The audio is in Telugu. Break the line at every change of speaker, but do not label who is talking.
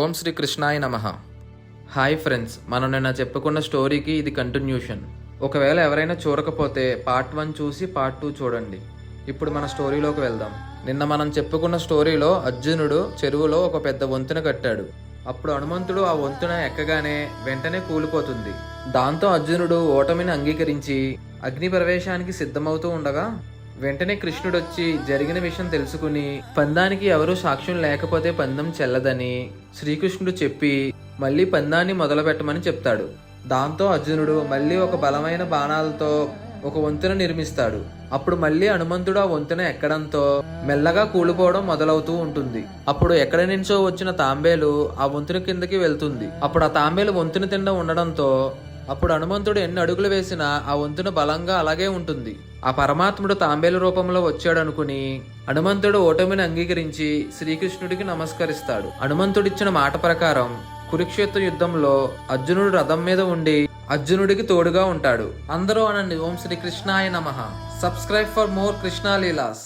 ఓం శ్రీ కృష్ణాయ నమ. హాయ్ ఫ్రెండ్స్ మనం నిన్న చెప్పుకున్న స్టోరీకి ఇది కంటిన్యూషన్. ఒకవేళ ఎవరైనా చూడకపోతే పార్ట్ వన్ చూసి పార్ట్ టూ చూడండి. ఇప్పుడు మన స్టోరీలోకి వెళ్దాం. నిన్న మనం చెప్పుకున్న స్టోరీలో అర్జునుడు చెరువులో ఒక పెద్ద వంతెన కట్టాడు. అప్పుడు హనుమంతుడు ఆ వంతున ఎక్కగానే వెంటనే కూలిపోతుంది. దాంతో అర్జునుడు ఓటమిని అంగీకరించి అగ్ని ప్రవేశానికి సిద్ధమవుతూ ఉండగా వెంటనే కృష్ణుడు వచ్చి జరిగిన విషయం తెలుసుకుని పందానికి ఎవరూ సాక్ష్యం లేకపోతే పందం చెల్లదని శ్రీకృష్ణుడు చెప్పి మళ్ళీ పందాన్ని మొదలు పెట్టమని చెప్తాడు. దాంతో అర్జునుడు మళ్ళీ ఒక బలమైన బాణాలతో ఒక వంతెన నిర్మిస్తాడు. అప్పుడు మళ్ళీ హనుమంతుడు ఆ వంతెన ఎక్కడంతో మెల్లగా కూలిపోవడం మొదలవుతూ ఉంటుంది. అప్పుడు ఎక్కడి నుంచో వచ్చిన తాంబేలు ఆ వంతెన కిందకి వెళ్తుంది. అప్పుడు ఆ తాంబేలు వంతెన తిండ ఉండడంతో అప్పుడు హనుమంతుడు ఎన్ని అడుగులు వేసినా ఆ వంతున బలంగా అలాగే ఉంటుంది. ఆ పరమాత్ముడు తాంబేలు రూపంలో వచ్చాడు అనుకుని హనుమంతుడు ఓటమిని అంగీకరించి శ్రీకృష్ణుడికి నమస్కరిస్తాడు. హనుమంతుడిచ్చిన మాట ప్రకారం కురుక్షేత్ర యుద్ధంలో అర్జునుడు రథం మీద ఉండి అర్జునుడికి తోడుగా ఉంటాడు. అందరూ అనండి ఓం శ్రీ కృష్ణాయ నమ. Subscribe for more Krishna Leela's